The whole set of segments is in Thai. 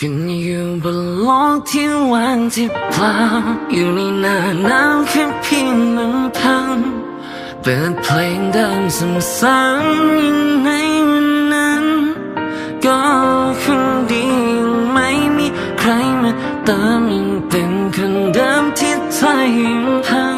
ฉันอยู่บนโลกที่ว่างที่เปล่าอยู่ในหน้าหนาวแค่เพียงลำพังเปิดเพลงเดิมซ้ำๆยังไงวันนั้น ก็คงดีไม่มีใครมาเติมยังเป็นคนเดิมที่ใจยังพัง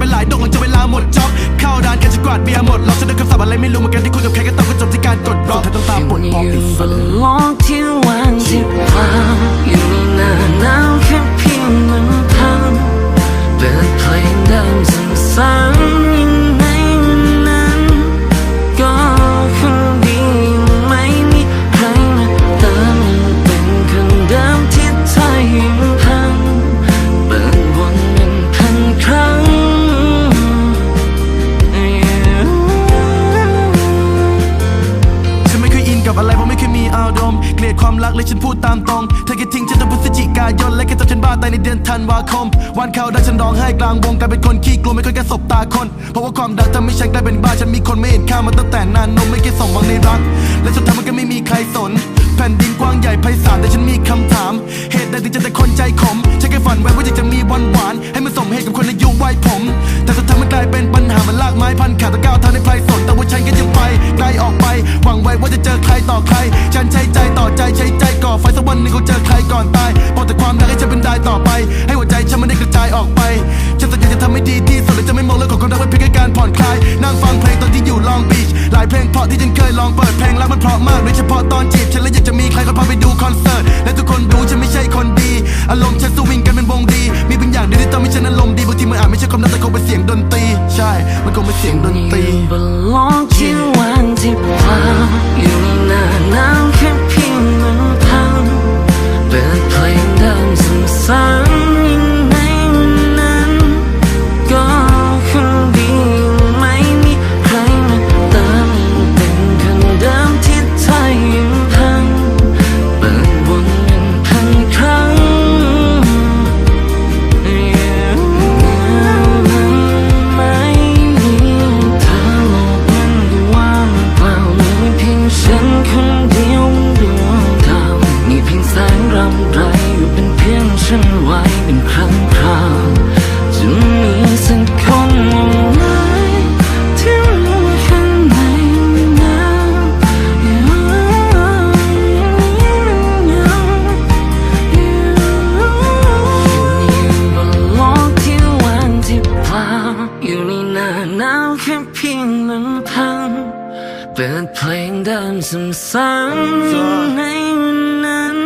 ไปหลายดอกหลังจากเวลาหมดจ็อบเข้าร้านกันจะกวาดเบียร์หมดเราจะได้คำศัพท์อะไรไม่รู้เหมือนกันที่คุยกับใครก็ต้องก็จบที่ อะไรเพราะไม่เคยมีอารมณ์เกลียดความรักเลยฉันพูดตามตรง เธอแค่ทิ้งฉันตั้งพฤศจิกายนและแค่จับฉันบ้าตายในเดือนธันวาคม วันเขาได้ฉันร้องไห้กลางวงกลายเป็นคนขี้กลัวไม่เคยแค่สบตาคน เพราะว่าความดังทำให้ฉันกลายเป็นบ้าฉันมีคนไม่เห็นค่ามาตั้งแต่นานนมไม่เคยสมหวังในรัก และสุดท้ายมันก็ไม่มีใครสน แผ่นดินกว้างใหญ่ไพศาลแต่ฉันมีคำถาม เหตุใดถึงจะแต่คนใจขมฉันแค่ฝันไว้ว่าอยากจะมีวันหวานให้มันสมเหตุกับคนอายุวัยผม แต่สุดท้ายมันกลายเป็นปัญหามันลากไม้พันขาตะก้าวทางในใครสนแต่ว่าฉันก็ยังไปไกลออกไปหวังไว้ว่าจะเจอใครต่อใคร เพลงรักมันเพราะมากโดยเฉพาะ อยู่ในหน้าหนาวแค่เพียงลำพัง เปิดเพลงเดิมซ้ำๆในวันนั้น